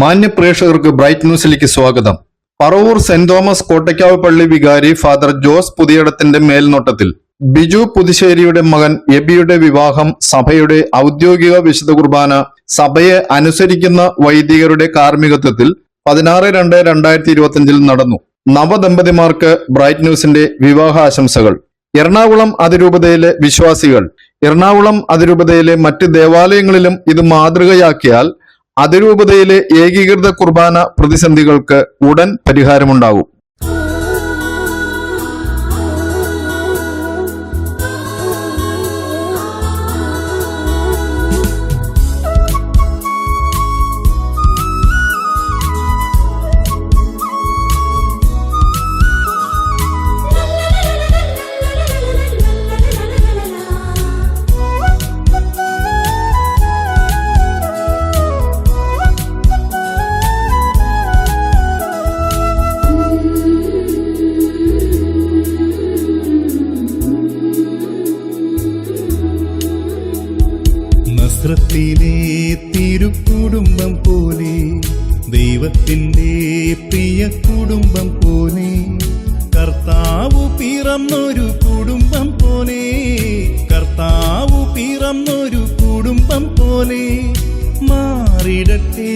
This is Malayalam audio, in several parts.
മാന്യ പ്രേക്ഷകർക്ക് ബ്രൈറ്റ് ന്യൂസിലേക്ക് സ്വാഗതം. പറവൂർ സെന്റ് തോമസ് കോട്ടയ്ക്കാവ് പള്ളി വികാരി ഫാദർ ജോസ് പുതിയടത്തിന്റെ മേൽനോട്ടത്തിൽ. ബിജു പുതുശ്ശേരിയുടെ മകൻ എബിയുടെ വിവാഹം സഭയുടെ ഔദ്യോഗിക വിശുദ്ധ കുർബാന സഭയെ അനുസരിക്കുന്ന വൈദികരുടെ കാർമ്മികത്വത്തിൽ പതിനാറ് രണ്ട് രണ്ടായിരത്തി ഇരുപത്തിയഞ്ചിൽ നടന്നു. നവദമ്പതിമാർക്ക് ബ്രൈറ്റ് ന്യൂസിന്റെ വിവാഹ ആശംസകൾ. എറണാകുളം അതിരൂപതയിലെ വിശ്വാസികൾ. എറണാകുളം അതിരൂപതയിലെ മറ്റ് ദേവാലയങ്ങളിലും ഇത് മാതൃകയാക്കിയാൽ അതിരൂപതയിലെ ഏകീകൃത കുർബാന പ്രതിസന്ധികൾക്ക് ഉടൻ പരിഹാരമുണ്ടാകും. കുടുംബം പോനെ കർത്താവ് പിറന്നൊരു കുടുംബം പോനെ കർത്താവ് പിറന്നൊരു കുടുംബം പോലെ. മാറിടട്ടെ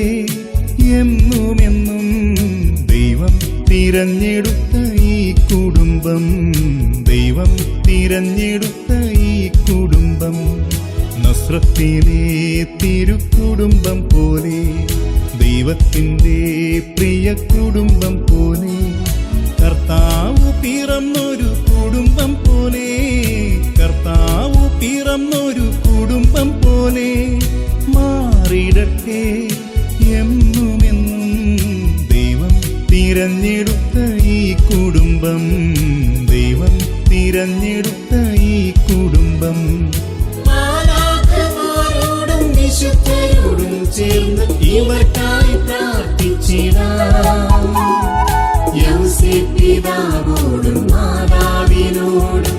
എന്നും ദൈവം തിരഞ്ഞെടുത്ത ഈ കുടുംബം. ദൈവം തിരഞ്ഞെടുത്ത ഈ കുടുംബം. നസ്രത്തിലെ തിരുക്കുടുംബം പോലെ. ദൈവത്തിന്റെ പ്രിയ കുടുംബം പോലെ കർത്താവ് പിറന്നൊരു കുടുംബം പോലെ കർത്താവ് പിറന്നൊരു കുടുംബം പോലെ മാറിടട്ടെ എന്നുമെന്നും ദൈവം തിരഞ്ഞെടുത്ത ഈ കുടുംബം ദൈവം തിരഞ്ഞെടുത്ത ഈ കുടുംബം. ചേർന്ന് ഇവർക്കായി പ്രാർത്ഥിച്ചിടാം യൗസേപ്പ് പിതാവോടും മാതാവിനോടും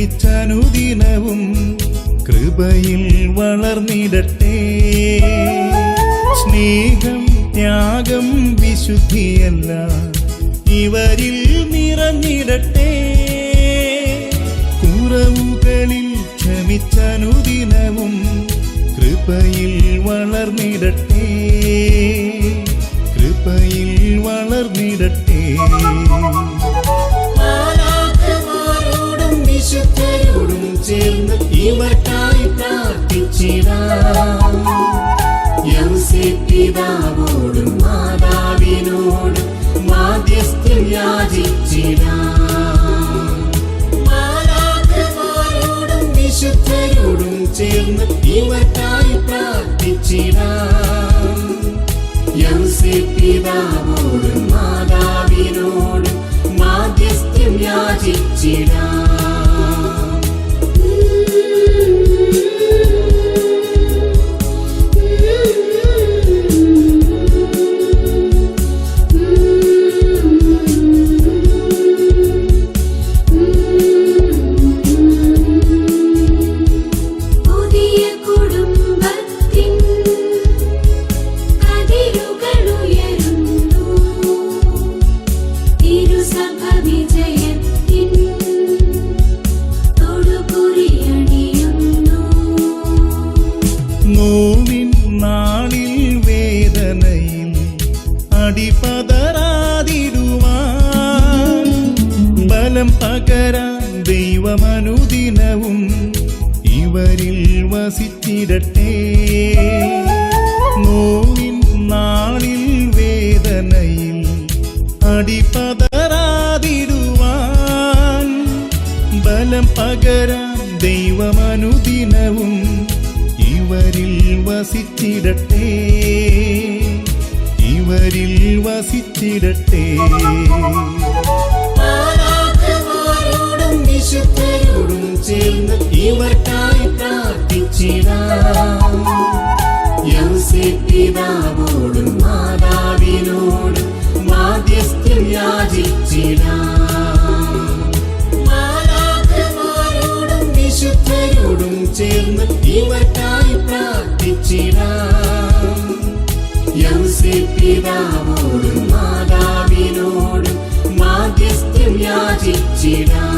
ക്ഷമിച്ചനുദിനവും കൃപയിൽ വളർന്നിടട്ടെ. സ്നേഹം ത്യാഗം വിശുദ്ധിയല്ല ഇവരിൽ നിറഞ്ഞിടട്ടെ. കുറവുകളിൽ ക്ഷമിച്ചനുദിനവും കൃപയിൽ വളർന്നിടട്ടെ. പിതാവോടും മാതാവിനോടും മാധ്യസ്ഥ്യം യാചിച്ചിടാം. വസിച്ചിടട്ടെ നോവിൻ നാളിൽ വേദനയിൽ അടിപതറാതിടുവാൻ ബലം പകരാൻ ദൈവമനുദിനവും ഇവരിൽ വസിച്ചിടട്ടെ ഇവരിൽ വസിച്ചിടട്ടെ മാലാഖമാരോടും യൗസേപ്പിതാവോടും മാതാവിനോടും മാധ്യസ്ഥ്യം വിശുദ്ധരോടും ചേർന്ന് മാതാവിനോടും മാധ്യസ്ഥ്യം യാചിച്ചിടാം.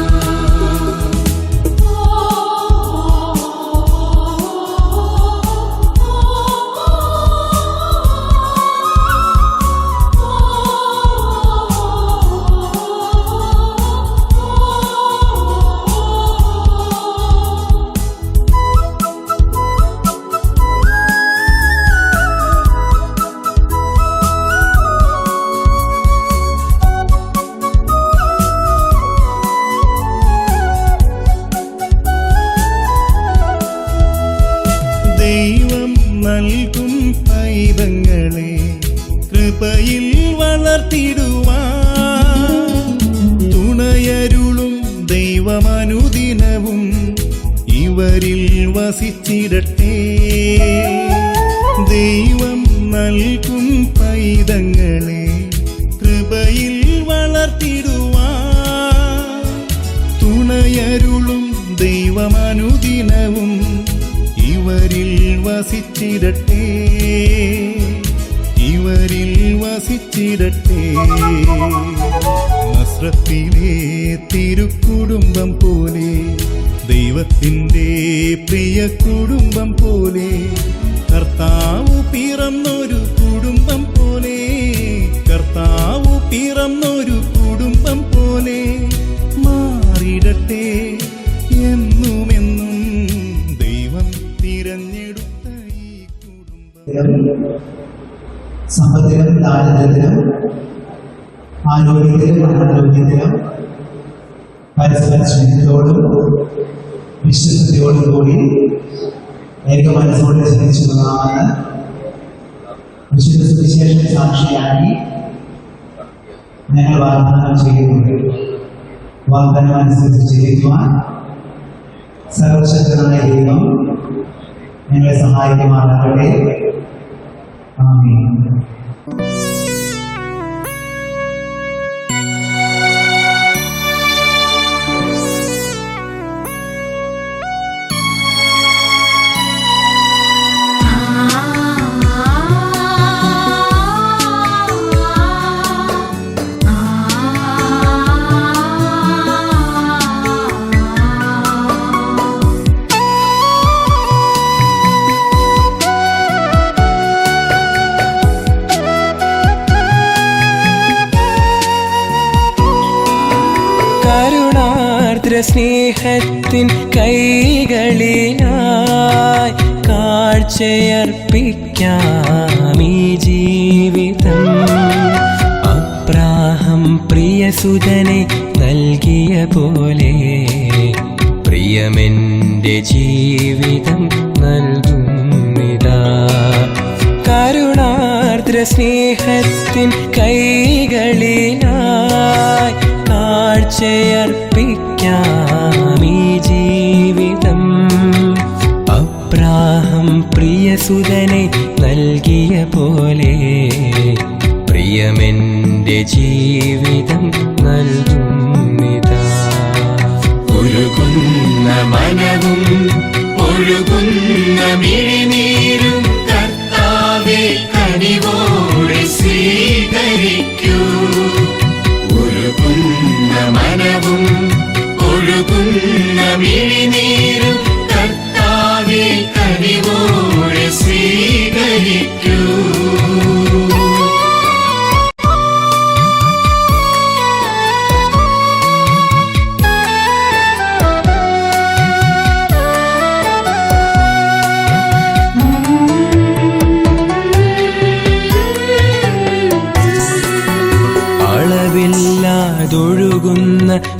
നൽകും പൈതങ്ങളെ കൃപയിൽ വളർത്തിടുവാ തുണയരുളും ദൈവമനുദിനവും ഇവരിൽ വസിച്ചിടട്ടെ. ഇവരിൽ വസിച്ചിടട്ടെ. നസ്രത്തിലെ തിരുക്കുടുംബം പോലെ ദൈവത്തിന്റെ പ്രിയ കുടുംബം പോലെ കർത്താവ് പിറന്നൊരു കുടുംബം പോലെ കർത്താവ് പിറന്നൊരു കുടുംബം പോലെ മാറിടട്ടെ എന്നുമെന്നും ദൈവം തിരഞ്ഞെടുത്ത ഈ കുടുംബം. സമ്പത്തിലും ദാരിദ്ര്യത്തിലും ആരോഗ്യത്തിലും അനാരോഗ്യത്തിലും പരസ്പര സ്നേഹത്തോടും വിശ്വസതയോടും കൂടി ഏക മനസ്സോട് ചിന്തിച്ചുള്ളതാണ് വിശുദ്ധ സുവിശേഷ സാക്ഷിയാക്കി ഞങ്ങൾ വാഗ്ദാനം ചെയ്യുന്നുണ്ട്. വാഗ്ദാനം അനുസരിച്ച് ജീവിക്കുവാൻ സർവശക്തനായ ദൈവം ഞങ്ങളെ സഹായിക്കുമാറാകട്ടെ. ആമീൻ. സ്നേഹത്തിൻ കൈകളിലായി കാഴ്ചയർപ്പിക്കാം ഈ ജീവിതം പ്രിയ പ്രിയസുതനെ നൽകിയ പോലെ പ്രിയമെന്റെ ജീവിതം നൽകുന്നിതാ. കരുണാർദ്ര സ്നേഹത്തിൻ കൈകളിലായി കാഴ്ചയർപ്പിക്കാം ഈ ജീവിതം. അപ്രാഹം പ്രിയസുതനെ നൽകിയ പോലെ പ്രിയമെന്റെ ജീവിതം നൽകുന്നിതാ. ഒഴുകുന്ന മനവും ഒഴുകുന്ന മിഴിനീരും കർത്താവെ കനിവോടെ സ്വീകരിക്കൂ. മിഴിനീരും കർത്താവെ കനിവോടെ സ്വീകരിക്കൂ.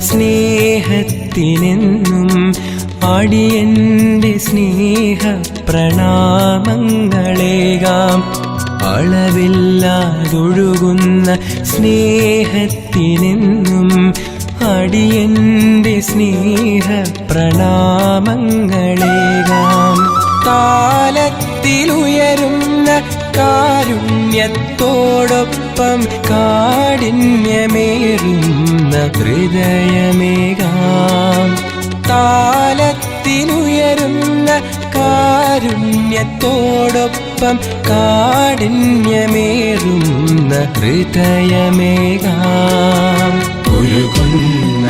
സ്നേഹത്തിനെന്ന് അടിയന്റെ സ്നേഹ പ്രണാമങ്ങളേകാം അളവില്ലാതൊഴുകുന്ന സ്നേഹത്തിനെന്നും അടിയന്റെ സ്നേഹ പ്രണാമങ്ങളേകാം കാലത്തിലുയരുന്ന കാരുണ്യത്തോടൊപ്പം കാഠിന്യമേറുന്ന ഹൃദയമേകാം. കാലത്തിലുയരുന്ന കാരുണ്യത്തോടൊപ്പം കാഠിന്യമേറുന്ന ഹൃദയമേകാം. ഉരുകുന്ന